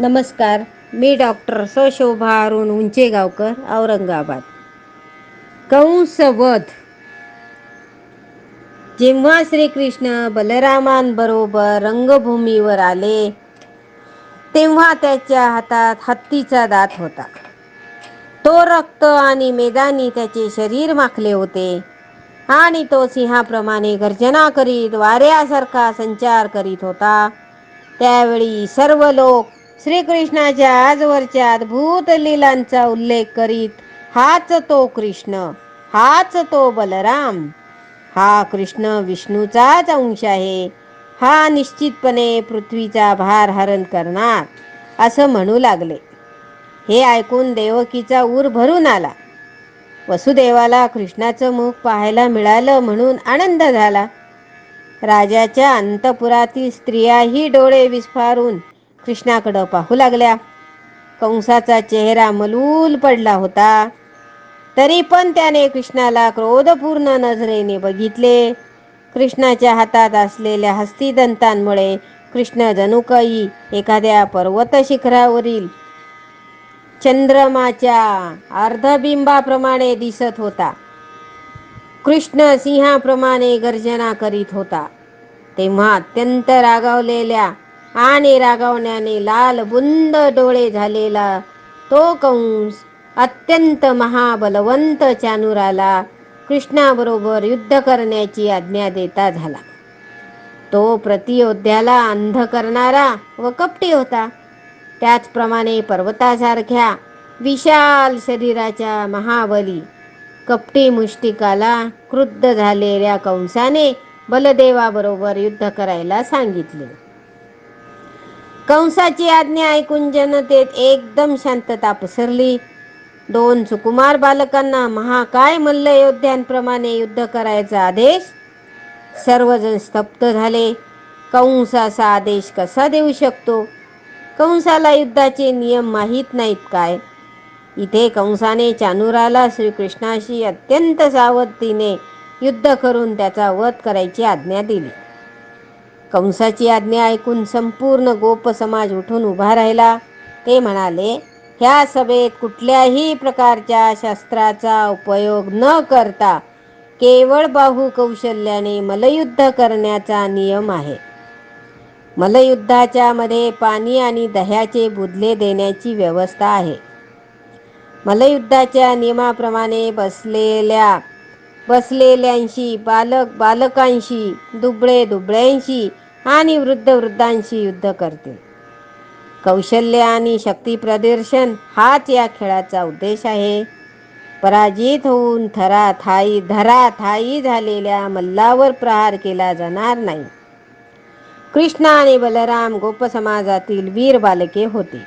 नमस्कार मी डॉक्टर सशोभा अरुण उंचेगावकर औरंगाबाद. कंसवध. जेव्हा श्रीकृष्ण बलरामांबरोबर रंगभूमीवर आले तेव्हा त्याच्या हातात हत्तीचा दात होता. तो रक्त आणि मेदानी त्याचे शरीर माखले होते आणि तो सिंहाप्रमाणे गर्जना करीत वाऱ्यासारखा संचार करीत होता. त्यावेळी सर्व लोक श्रीकृष्णाच्या आजवरच्या अद्भुत लीलांचा उल्लेख करीत हाच तो कृष्ण हाच तो बलराम. हा कृष्ण विष्णूचाच अंश आहे. हा निश्चितपणे पृथ्वीचा भार हरण करणार असं म्हणू लागले. हे ऐकून देवकीचा ऊर भरून आला. वसुदेवाला कृष्णाचं मुख पाहायला मिळालं म्हणून आनंद झाला. राजाच्या अंतपुरातील स्त्रियाही डोळे विस्फारून कृष्णाकडं पाहू लागल्या. कंसाचा चेहरा मलूल पडला होता. तरी पण त्याने कृष्णाला क्रोधपूर्ण नजरेने बघितले. कृष्णाच्या हातात असलेल्या हस्तिदंतांमुळे कृष्ण जणुकाई एखाद्या पर्वत शिखरावरील चंद्रमाच्या अर्धबिंबाप्रमाणे दिसत होता. कृष्ण सिंहाप्रमाणे गर्जना करीत होता. तेव्हा अत्यंत रागावलेल्या आणि रागावण्याने लाल बुंद डोळे झालेला तो कंस अत्यंत महाबलवंत चानुराला कृष्णाबरोबर युद्ध करण्याची आज्ञा देता झाला. तो प्रतियोद्ध्याला अंध करणारा व कपटी होता. त्याचप्रमाणे पर्वतासारख्या विशाल शरीराच्या महाबली कपटी मुष्टिकाला क्रुद्ध झालेल्या कंसाने बलदेवाबरोबर युद्ध करायला सांगितले. कंसाची आज्ञा ऐकून जनतेत एकदम शांतता पसरली. दोन सुकुमार बालकांना महाकाय मल्लयोद्ध्यांप्रमाणे युद्ध करायचा आदेश. सर्वजण स्तब्ध झाले. कंस असा आदेश कसा देऊ शकतो? कंसाला युद्धाचे नियम माहीत नाहीत काय? इथे कंसाने चानुराला श्रीकृष्णाशी अत्यंत सावधतीने युद्ध करून त्याचा वध करायची आज्ञा दिली. कंसाची आज्ञा ऐकून संपूर्ण गोप समाज उठून उभा राहिला. ते म्हणाले ह्या सभेत कुठल्याही प्रकारच्या शास्त्राचा उपयोग न करता केवळ बाहू कौशल्याने मलयुद्ध करण्याचा नियम आहे. मलयुद्धाच्या मध्ये पाणी आणि दह्याचे बुदले देण्याची व्यवस्था आहे. मलयुद्धाच्या नियमाप्रमाणे बसलेल्या बसलेल्यांशी बालक बालकांशी दुबळे दुबळ्यांशी आणि वृद्ध वृद्धांशी युद्ध करते. कौशल्य आणि शक्ती प्रदर्शन हाच या खेळाचा उद्देश आहे. पराजित होऊन थरा थाई धरा थाई झालेल्या मल्लावर प्रहार केला जाणार नाही. कृष्ण आणि बलराम गोपसमाजातील वीर बालके होते.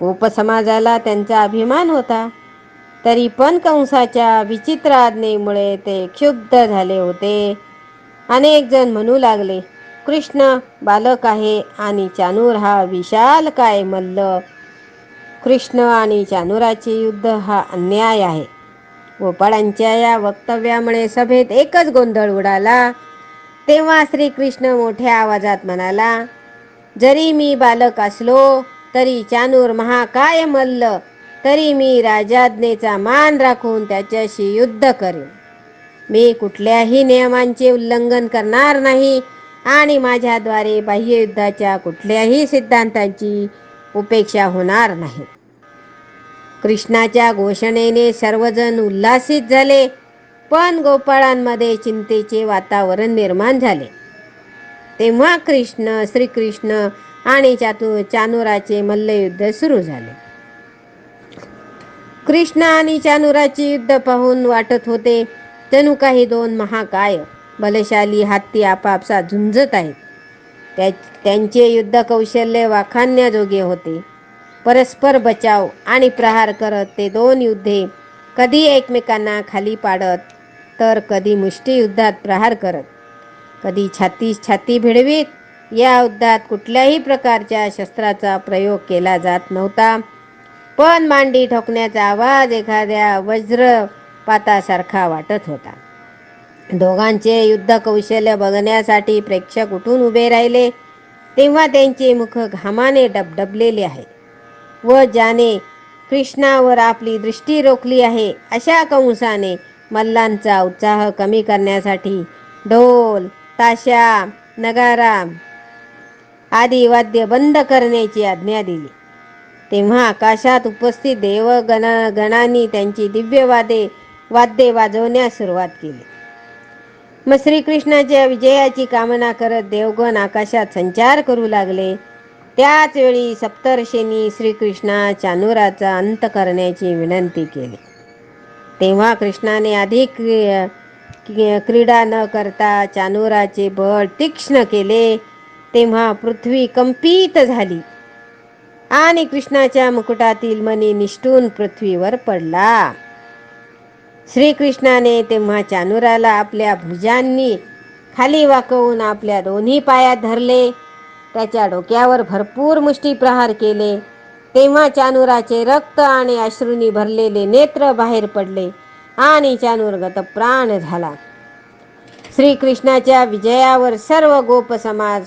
गोपसमाजाला त्यांचा अभिमान होता. तरी पण कंसाच्या विचित्र आज्ञेमुळे ते क्षुब्ध झाले होते. अनेक जण म्हणू लागले कृष्ण बालक आहे आणि चानूर हा विशाल काय मल्ल? कृष्ण आणि चानूराचे युद्ध हा अन्याय आहे. गोपाळांच्या या वक्तव्यामुळे सभेत एकच गोंधळ उडाला. तेव्हा श्रीकृष्ण मोठ्या आवाजात म्हणाला जरी मी बालक असलो तरी चानूर महाकाय मल्ल? तरी मी राजाज्ञेचा मान राखून त्याच्याशी युद्ध करेन. मी कुठल्याही नियमांचे उल्लंघन करणार नाही आणि माझ्याद्वारे बाह्ययुद्धाच्या कुठल्याही सिद्धांतांची उपेक्षा होणार नाही. कृष्णाच्या घोषणेने सर्वजण उल्हासित झाले पण गोपाळांमध्ये चिंतेचे वातावरण निर्माण झाले. तेव्हा कृष्ण श्रीकृष्ण आणि चातु चानुराचे मल्लयुद्ध सुरू झाले. कृष्ण आणि चानुराचे युद्ध पाहून वाटत होते. जणू काही दोन महाकाय बलशाली हत्ती आपापसात झुंजत आहेत. त्या त्यांचे युद्ध कौशल्य वाखाणण्याजोगे होते. परस्पर बचाव आणि प्रहार करत ते दोन युद्धे कधी एकमेकांना खाली पाडत तर कधी मुष्टियुद्धात प्रहार करत. कधी छाती छाती भिडवीत या युद्धात कुठल्याही प्रकारच्या शस्त्राचा प्रयोग केला जात नव्हता. पण मांडी ठोकण्याचा आवाज एखाद्या वज्रपातासारखा वाटत होता. दोघांचे युद्ध कौशल्य बघण्यासाठी प्रेक्षक उठून उभे राहिले. तेव्हा त्यांचे मुख घामाने डबडबलेले आहे. व ज्याने कृष्णावर आपली दृष्टी रोखली आहे अशा कंसाने मल्लांचा उत्साह कमी करण्यासाठी ढोल ताशा नगारा आदी वाद्य बंद करण्याची आज्ञा दिली. तेव्हा आकाशात उपस्थित देवगण गणांनी त्यांची दिव्यवादे वाद्ये वाजवण्यास सुरुवात केली. मग श्रीकृष्णाच्या विजयाची कामना करत देवगण आकाशात संचार करू लागले. त्याच वेळी सप्तर्षेनी श्रीकृष्णा चानुराचा अंत करण्याची विनंती केली. तेव्हा कृष्णाने अधिक क्रीडा न करता चानुराचे बळ तीक्ष्ण केले. तेव्हा पृथ्वी कंपित झाली. आणि कृष्णाच्या मुकुटातील मणी निष्ठून पृथ्वीवर पडला. श्रीकृष्णाने तेव्हा चानुराला आपल्या भुजांनी खाली वाकवून आपल्या दोन्ही पायात धरले. त्याच्या डोक्यावर भरपूर मुष्टी प्रहार केले. तेव्हा चानुराचे रक्त आणि अश्रूंनी भरलेले नेत्र बाहेर पडले आणि चानूर गतप्राण झाला. श्रीकृष्णाच्या विजयावर सर्व गोप समाज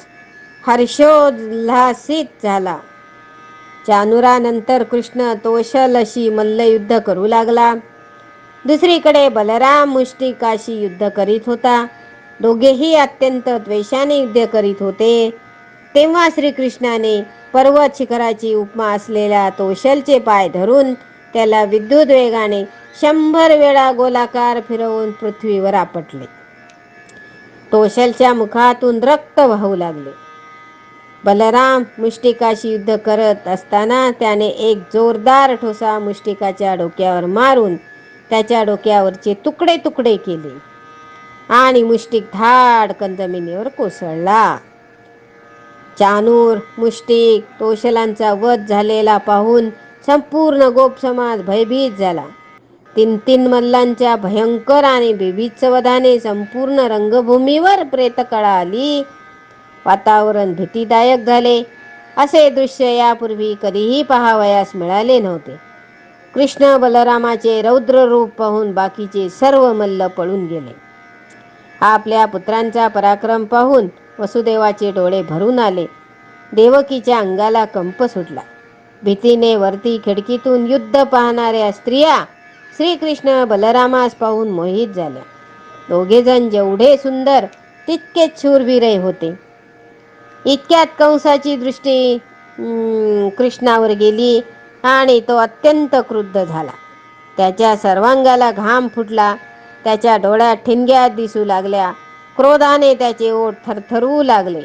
हर्षोल्लासित झाला. चानुरानंतर कृष्ण तोशलशी मल्लयुद्ध करू लागला. दुसरीकडे बलराम मुष्टिकाशी युद्ध करीत होता. दोघेही अत्यंत द्वेषाने युद्ध करीत होते. तेव्हा श्रीकृष्णाने पर्वत शिखराची उपमा असलेल्या तोशलचे पाय धरून त्याला विद्युत वेगाने शंभर वेळा गोलाकार फिरवून पृथ्वीवर आपटले. तोशलच्या मुखातून रक्त वाहू लागले. बलराम मुष्टिकाशी युद्ध करत असताना त्याने एक जोरदार ठोसा मुष्टिकाच्या डोक्यावर मारून त्याच्या डोक्यावरचे तुकडे तुकडे केले. आणि मुष्टिक धाडकन जमिनीवर कोसळला. चानूर मुष्टिक तोशलांचा वध झालेला पाहून संपूर्ण गोप समाज भयभीत झाला. तीन तीन मल्लांच्या भयंकर आणि बेभीत वधाने संपूर्ण रंगभूमीवर प्रेतकळा आली. वातावरण भीतीदायक झाले. असे दृश्य यापूर्वी कधीही पहावयास मिळाले नव्हते. कृष्ण बलरामाचे रौद्र रूप पाहून बाकीचे सर्व मल्ल पळून गेले. आपल्या पुत्रांचा पराक्रम पाहून वसुदेवाचे डोळे भरून आले. देवकीच्या अंगाला कंप सुटला. भीतीने वरती खिडकीतून युद्ध पाहणाऱ्या स्त्रिया श्रीकृष्ण बलरामास पाहून मोहित झाल्या. दोघेजण जेवढे सुंदर तितकेच शूरवीरही होते. इतक्यात कंसाची दृष्टी कृष्णावर गेली आणि तो अत्यंत क्रुद्ध झाला. त्याच्या सर्वांगाला घाम फुटला त्याच्या डोळ्यात ठिणग्या दिसू लागल्या क्रोधाने त्याचे ओठ थरथरू लागले.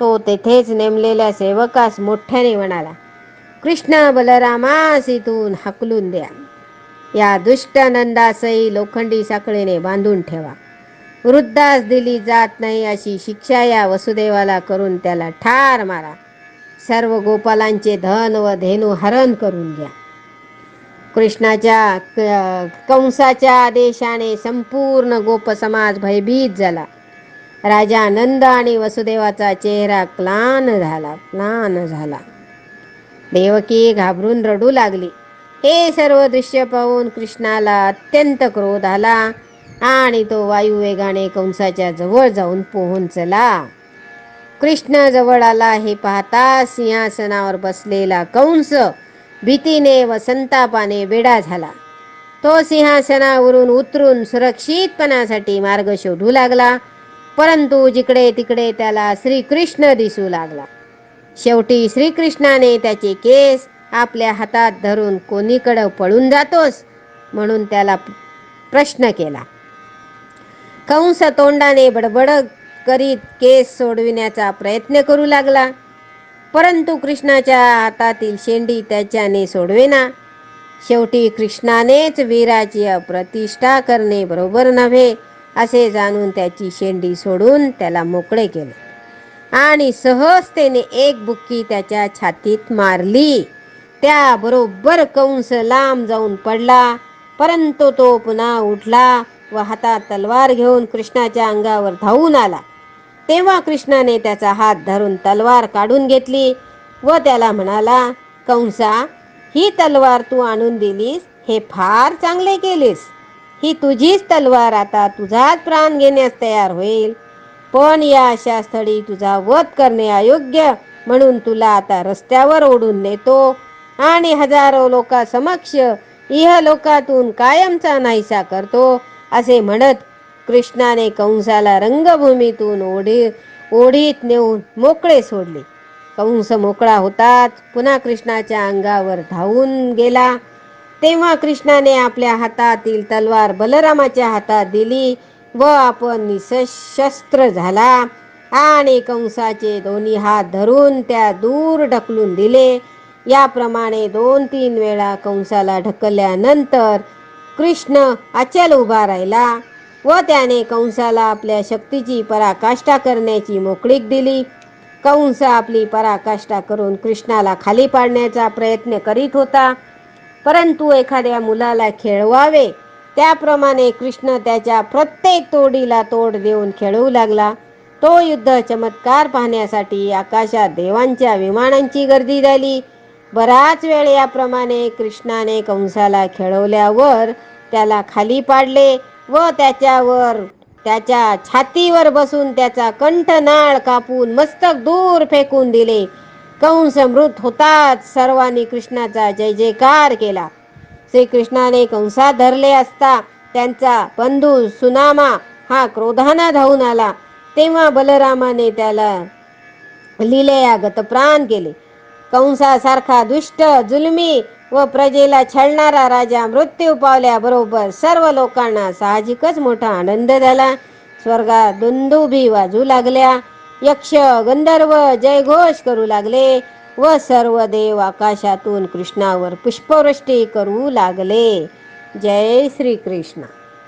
तो तेथेच नेमलेल्या सेवकास मोठ्याने म्हणाला कृष्ण बलरामास इथून हकलून द्या. या दुष्ट नंदासही लोखंडी साखळीने बांधून ठेवा. वृद्धास दिली जात नाही अशी शिक्षा या वसुदेवाला करून त्याला ठार मारा. सर्व गोपालांचे धन व धेनू हरण करून घ्या. कृष्णाच्या कंसाच्या आदेशाने संपूर्ण गोप समाज भयभीत झाला. राजा नंद आणि वसुदेवाचा चेहरा क्लान झाला क्लान झाला. देवकी घाबरून रडू लागली. हे सर्व दृश्य पाहून कृष्णाला अत्यंत क्रोध आला. आणि तो वायुवेगाने कंसाच्या जवळ जाऊन पोहोचला कृष्ण जवळ आला हे पाहता सिंहासनावर बसलेला कंस भीतीने व संतापाने वेडा झाला. तो सिंहासनावरून उतरून सुरक्षितपणासाठी मार्ग शोधू लागला परंतु जिकडे तिकडे त्याला श्रीकृष्ण दिसू लागला. शेवटी श्रीकृष्णाने त्याचे केस आपल्या हातात धरून कोणीकडं पळून जातोस? म्हणून त्याला प्रश्न केला. कंस तोंडाने बडबड करीत केस सोडविण्याचा प्रयत्न करू लागला. परंतु कृष्णाच्या हातातील शेंडी त्याच्याने सोडवेना. शेवटी कृष्णानेच वीराची प्रतिष्ठा करणे बरोबर नव्हे असे जाणून त्याची शेंडी सोडून त्याला मोकळे केले. आणि सहजतेने एक बुक्की त्याच्या छातीत मारली. त्याबरोबर कंस लांब जाऊन पडला परंतु तो पुन्हा उठला. व हातात तलवार घेऊन कृष्णाच्या अंगावर धावून आला. तेव्हा कृष्णाने त्याचा हात धरून तलवार काढून घेतली व त्याला म्हणाला कंसा ही तलवार तू आणून दिलीस हे फार चांगले केलेस. ही तुझीच तलवार आता तुझाच प्राण घेण्यास तयार होईल. पण या अशा स्थळी तुझा वध करणे अयोग्य म्हणून तुला आता रस्त्यावर ओढून नेतो आणि हजारो लोकांसमक्ष इहलोकातून कायमचा नाहीसा करतो. असे म्हणत कृष्णाने कंसाला रंगभूमीतून ओढी ओढीत नेऊन मोकळे सोडले. कंस मोकळा होताच पुन्हा कृष्णाच्या अंगावर धावून गेला. तेव्हा कृष्णाने आपल्या हातातील तलवार बलरामाच्या हातात दिली व आपण निशस्त्र झाला आणि कंसाचे दोन्ही हात धरून त्या दूर ढकलून दिले. याप्रमाणे दोन तीन वेळा कंसाला ढकलल्यानंतर कृष्ण अचल उभा राहिला व त्याने कंसाला आपल्या शक्तीची पराकाष्ठा करण्याची मोकळीक दिली. कंस आपली पराकाष्ठा करून कृष्णाला खाली पाडण्याचा प्रयत्न करीत होता. परंतु एखाद्या मुलाला खेळवावे त्याप्रमाणे कृष्ण त्याच्या प्रत्येक तोडीला तोड देऊन खेळवू लागला. तो युद्ध चमत्कार पाहण्यासाठी आकाशात देवांच्या विमानांची गर्दी झाली. बराच वेळ याप्रमाणे कृष्णाने कंसाला खेळवल्यावर त्याला खाली पाडले व त्याच्यावर त्याच्या छातीवर बसून त्याचा कंठनाळ कापून मस्तक दूर फेकून दिले. कंस मृत होताच सर्वांनी कृष्णाचा जय जयकार केला. श्रीकृष्णाने कंसा धरले असता त्यांचा बंधू सुनामा हा क्रोधाना धावून आला. तेव्हा बलरामाने त्याला लिलया गतप्राण केले. कंसासारखा दुष्ट जुलमी व प्रजेला छळणारा राजा मृत्यू पावल्याबरोबर सर्व लोकांना साहजिकच मोठा आनंद झाला. स्वर्गात दुंदुभी वाजू लागल्या. यक्ष गंधर्व जयघोष करू लागले व सर्व देव आकाशातून कृष्णावर पुष्पवृष्टी करू लागले. जय श्री कृष्ण